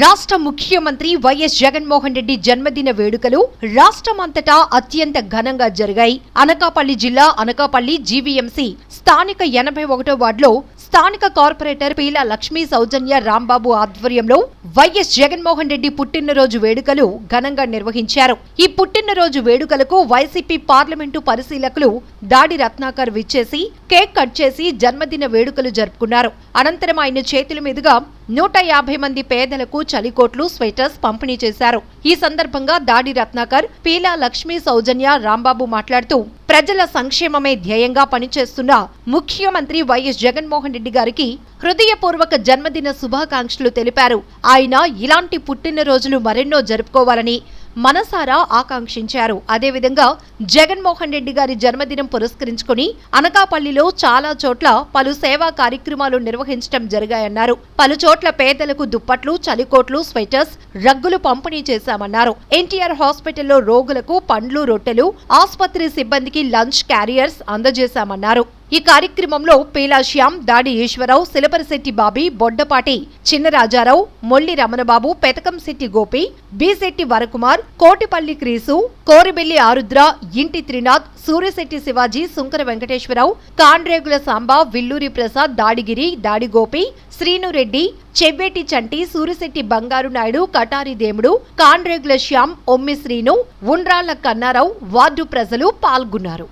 రాష్ట్ర ముఖ్యమంత్రి వైఎస్ జగన్మోహన్ రెడ్డి జన్మదిన వేడుకలు రాష్ట్రమంతటా అత్యంత ఘనంగా జరిగాయి. అనకాపల్లి జిల్లా అనకాపల్లి జీవీఎంసీ స్థానిక ఎనభై ఒకటో వార్డులో స్థానిక కార్పొరేటర్ పీలా లక్ష్మీ సౌజన్య రాంబాబు ఆధ్వర్యంలో వైఎస్ జగన్మోహన్ రెడ్డి పుట్టినరోజు వేడుకలు ఘనంగా నిర్వహించారు. ఈ పుట్టినరోజు వేడుకలకు వైసీపీ పార్లమెంటు పరిశీలకులు దాడి రత్నాకర్ విచ్చేసి కేక్ కట్ చేసి జన్మదిన వేడుకలు జరుపుకున్నారు. అనంతరం ఆయన చేతుల మీదుగా నూట యాభై మంది పేదలకు చలికోట్లు స్వెటర్స్ పంపిణీ చేశారు. ఈ సందర్భంగా దాడి రత్నాకర్ పీలా లక్ష్మీ సౌజన్య రాంబాబు మాట్లాడుతూ ప్రజల సంక్షేమమే ధ్యేయంగా పనిచేస్తున్న ముఖ్యమంత్రి వైఎస్ జగన్మోహన్ రెడ్డి గారికి హృదయపూర్వక జన్మదిన శుభాకాంక్షలు తెలిపారు. ఆయన ఇలాంటి పుట్టినరోజులు మరెన్నో జరుపుకోవాలని మనసారా ఆకాంక్షించారు. అదేవిధంగా జగన్మోహన్ రెడ్డి గారి జన్మదినం పురస్కరించుకుని అనకాపల్లిలో చాలా చోట్ల పలు సేవా కార్యక్రమాలు నిర్వహించడం జరిగాయన్నారు. పలు చోట్ల పేదలకు దుప్పట్లు చలికోట్లు స్వెటర్స్ రగ్గులు పంపిణీ చేశామన్నారు. ఎన్టీఆర్ హాస్పిటల్లో రోగులకు పండ్లు రొట్టెలు ఆసుపత్రి సిబ్బందికి లంచ్ క్యారియర్స్ అందజేశామన్నారు. ఈ కార్యక్రమంలో పీలాశ్యాం దాడి ఈశ్వరరావు సిలపరిశెట్టి బాబీ బొడ్డపాటి చిన్నరాజారావు మొల్లి రమణబాబు పెతకంశెట్టి గోపి బిశెట్టి వరకుమార్ కోటిపల్లి క్రీసు కోరిబెల్లి ఆరుద్ర ఇంటి త్రినాథ్ సూర్యశెట్టి శివాజీ సుంకర వెంకటేశ్వరరావు కాండ్రేగుల సాంబా విల్లూరి ప్రసాద్ దాడిగిరి దాడిగోపి శ్రీనురెడ్డి చెవ్వేటి చంటి సూరిశెట్టి బంగారు నాయుడు కటారి దేముడు కాండ్రేగుల శ్యామ్ ఒమ్మి శ్రీను ఉండ్రాళ్ళ కన్నారావు వార్డు ప్రజలు పాల్గొన్నారు.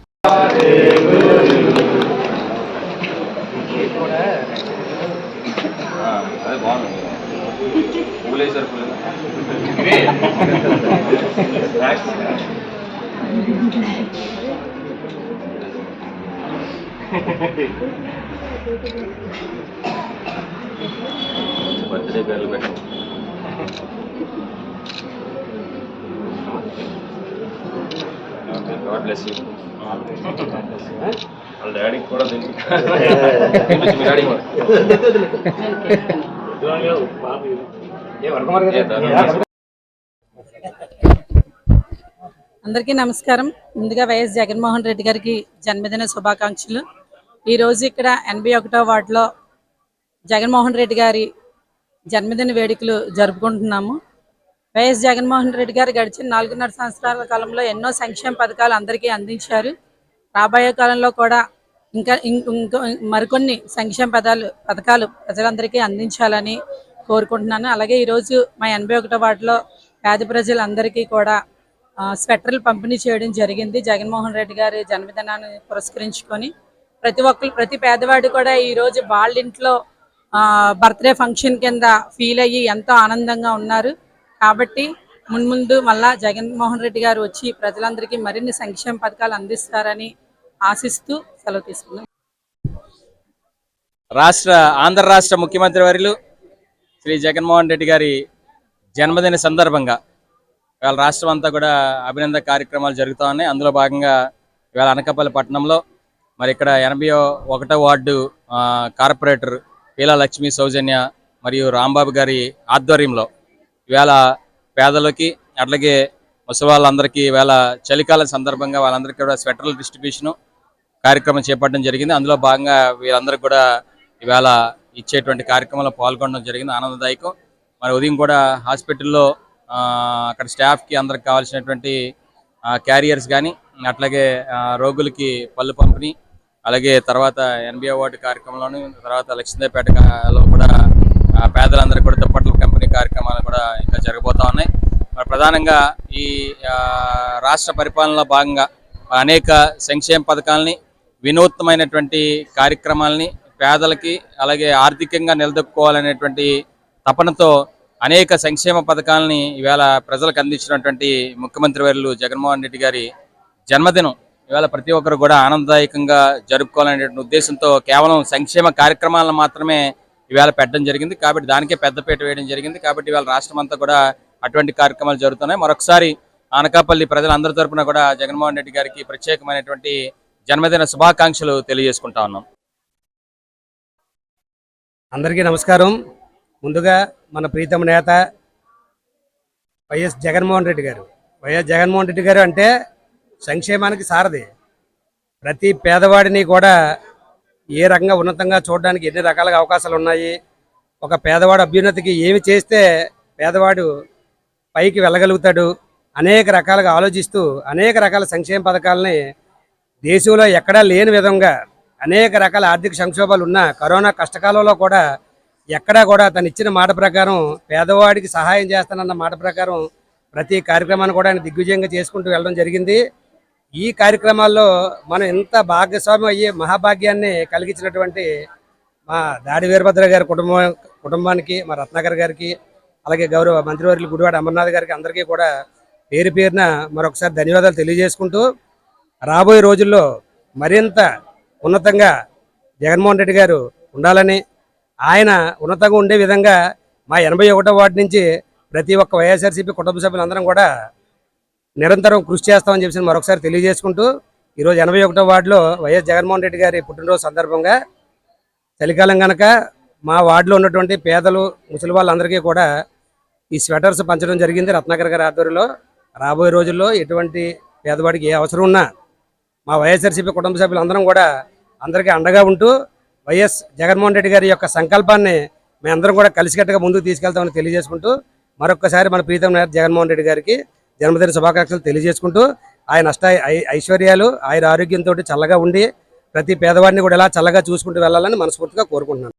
అదే బాగుంది పూలు వేసారు పూలు Snacks. బర్త్డే పేర్లు పెట్టండి గాడ్ బ్లెస్ యూ వాళ్ళ డాడీకి కూడా తినిపి తినిపించు మీ డాడీ కూడా ఏ, దాని- అందరికీ నమస్కారం. ముందుగా వైఎస్ జగన్మోహన్ రెడ్డి గారికి జన్మదిన శుభాకాంక్షలు. ఈరోజు ఇక్కడ ఎనభై ఒకటో వార్డులో జగన్మోహన్ రెడ్డి గారి జన్మదిన వేడుకలు జరుపుకుంటున్నాము. వైఎస్ జగన్మోహన్ రెడ్డి గారు గడిచిన నాలుగున్నర సంవత్సరాల కాలంలో ఎన్నో సంక్షేమ పథకాలు అందరికీ అందించారు. రాబోయే కాలంలో కూడా ఇంకా ఇంకో మరికొన్ని సంక్షేమ పదాలు పథకాలు ప్రజలందరికీ అందించాలని కోరుకుంటున్నాను. అలాగే ఈరోజు మా ఎనభై ఒకటో వార్డులో పేద ప్రజలందరికీ కూడా స్వెటర్లు పంపిణీ చేయడం జరిగింది. జగన్మోహన్ రెడ్డి గారి జన్మదినాన్ని పురస్కరించుకొని ప్రతి ఒక్కరు ప్రతి పేదవాడు కూడా ఈరోజు వాళ్ళ ఇంట్లో బర్త్డే ఫంక్షన్ కింద ఫీల్ అయ్యి ఎంతో ఆనందంగా ఉన్నారు. కాబట్టి మున్ముందు మళ్ళా జగన్మోహన్ రెడ్డి గారు వచ్చి ప్రజలందరికీ మరిన్ని సంక్షేమ పథకాలు అందిస్తారని ఆశిస్తూ సెలవు తీసుకున్నాం రాష్ట్ర ఆంధ్ర రాష్ట్ర ముఖ్యమంత్రి వర్యులు శ్రీ జగన్మోహన్ రెడ్డి గారి జన్మదిన సందర్భంగా ఇవాళ రాష్ట్రం అంతా కూడా అభినందన కార్యక్రమాలు జరుగుతూ ఉన్నాయి. అందులో భాగంగా ఇవాళ అనకాపల్లి పట్టణంలో మరి ఇక్కడ ఎనభై ఒకటో వార్డు కార్పొరేటర్ పీలా లక్ష్మి సౌజన్య మరియు రాంబాబు గారి ఆధ్వర్యంలో ఇవాళ పేదలకి అట్లాగే ముసవాళ్ళందరికీ ఇవాళ చలికాలం సందర్భంగా వాళ్ళందరికీ కూడా స్వెటర్ల డిస్ట్రిబ్యూషను కార్యక్రమం చేపట్టడం జరిగింది. అందులో భాగంగా వీరందరికీ కూడా ఇవాళ ఇచ్చేటువంటి కార్యక్రమంలో పాల్గొనడం జరిగింది. ఆనందదాయకం. మరి ఉదయం కూడా హాస్పిటల్లో అక్కడ స్టాఫ్కి అందరికి కావాల్సినటువంటి క్యారియర్స్ కానీ అట్లాగే రోగులకి పళ్ళు పంపిణీ అలాగే తర్వాత ఎన్బిఓ వార్డు కార్యక్రమంలోని తర్వాత లక్ష్మీదేవిపేటలో కూడా పేదలందరికీ కూడా దుప్పట్ల కంపెనీ కార్యక్రమాలు కూడా ఇంకా జరగబోతా ఉన్నాయి. మరి ప్రధానంగా ఈ రాష్ట్ర పరిపాలనలో భాగంగా అనేక సంక్షేమ పథకాలని వినూత్నమైనటువంటి కార్యక్రమాలని పేదలకి అలాగే ఆర్థికంగా నిలదొక్కుకోవాలనేటువంటి తపనతో అనేక సంక్షేమ పథకాలని ఈవేళ ప్రజలకు అందించినటువంటి ముఖ్యమంత్రి వర్యులు జగన్మోహన్ రెడ్డి గారి జన్మదినం ఇవాళ ప్రతి ఒక్కరు కూడా ఆనందదాయకంగా జరుపుకోవాలనేటువంటి ఉద్దేశంతో కేవలం సంక్షేమ కార్యక్రమాలను మాత్రమే ఇవాళ పెట్టడం జరిగింది. కాబట్టి దానికే పెద్దపీట వేయడం జరిగింది. కాబట్టి ఇవాళ రాష్ట్రం అంతా కూడా అటువంటి కార్యక్రమాలు జరుగుతున్నాయి. మరొకసారి అనకాపల్లి ప్రజలందరి తరపున కూడా జగన్మోహన్ రెడ్డి గారికి ప్రత్యేకమైనటువంటి జన్మదిన శుభాకాంక్షలు తెలియజేసుకుంటా ఉన్నాం. అందరికీ నమస్కారం. ముందుగా మన ప్రీతమ నేత వైఎస్ జగన్మోహన్ రెడ్డి గారు. వైఎస్ జగన్మోహన్ రెడ్డి గారు అంటే సంక్షేమానికి సారథి. ప్రతి పేదవాడిని కూడా ఏ రకంగా ఉన్నతంగా చూడడానికి ఎన్ని రకాలుగా అవకాశాలు ఉన్నాయి ఒక పేదవాడు అభ్యున్నతికి ఏమి చేస్తే పేదవాడు పైకి వెళ్ళగలుగుతాడు అనేక రకాలుగా ఆలోచిస్తూ అనేక రకాల సంక్షేమ పథకాలని దేశంలో ఎక్కడా లేని విధంగా అనేక రకాల ఆర్థిక సంక్షోభాలు ఉన్న కరోనా కష్టకాలంలో కూడా ఎక్కడా కూడా తను ఇచ్చిన మాట ప్రకారం పేదవాడికి సహాయం చేస్తానన్న మాట ప్రకారం ప్రతి కార్యక్రమాన్ని కూడా ఆయన దిగ్విజయంగా చేసుకుంటూ వెళ్ళడం జరిగింది. ఈ కార్యక్రమాల్లో మనం ఎంత భాగస్వామ్యం అయ్యే మహాభాగ్యాన్ని కలిగించినటువంటి మా దాడి వీరభద్ర గారి కుటుంబం కుటుంబానికి మా రత్నాకర్ గారికి అలాగే గౌరవ మంత్రివర్యులు గుడివాడ అమర్నాథ్ గారికి అందరికీ కూడా పేరు పేరున మరొకసారి ధన్యవాదాలు తెలియజేసుకుంటూ రాబోయే రోజుల్లో మరింత ఉన్నతంగా జగన్మోహన్ రెడ్డి గారు ఉండాలని ఆయన ఉన్నతంగా ఉండే విధంగా మా ఎనభై ఒకటో వార్డు నుంచి ప్రతి ఒక్క వైఎస్ఆర్సీపీ కుటుంబ సభ్యులందరం కూడా నిరంతరం కృషి చేస్తామని చెప్పి మరొకసారి తెలియజేసుకుంటూ ఈరోజు ఎనభై ఒకటో వార్డులో వైఎస్ జగన్మోహన్ రెడ్డి గారి పుట్టినరోజు సందర్భంగా చలికాలం కనుక మా వార్డులో ఉన్నటువంటి పేదలు ముసలి వాళ్ళందరికీ కూడా ఈ స్వెటర్స్ పంచడం జరిగింది రత్నాకర్ గారి ఆధ్వర్యంలో. రాబోయే రోజుల్లో ఎటువంటి పేదవాడికి ఏ అవసరం ఉన్నా మా వైఎస్ఆర్సీపీ కుటుంబ సభ్యులందరం కూడా అందరికీ అండగా ఉంటూ వైఎస్ జగన్మోహన్ రెడ్డి గారి యొక్క సంకల్పాన్ని మేమందరం కూడా కలిసికట్టుగా ముందుకు తీసుకెళ్తామని తెలియజేసుకుంటూ మరొకసారి మన ప్రీతం నాయక్ జగన్మోహన్ రెడ్డి గారికి జన్మదిన శుభాకాంక్షలు తెలియజేసుకుంటూ ఆయన అష్ట ఐ- ఐశ్వర్యాలు ఆయన ఆరోగ్యంతో చల్లగా ఉండి ప్రతి పేదవాడిని కూడా ఇలా చల్లగా చూసుకుంటూ వెళ్ళాలని మనస్ఫూర్తిగా కోరుకుంటున్నాను.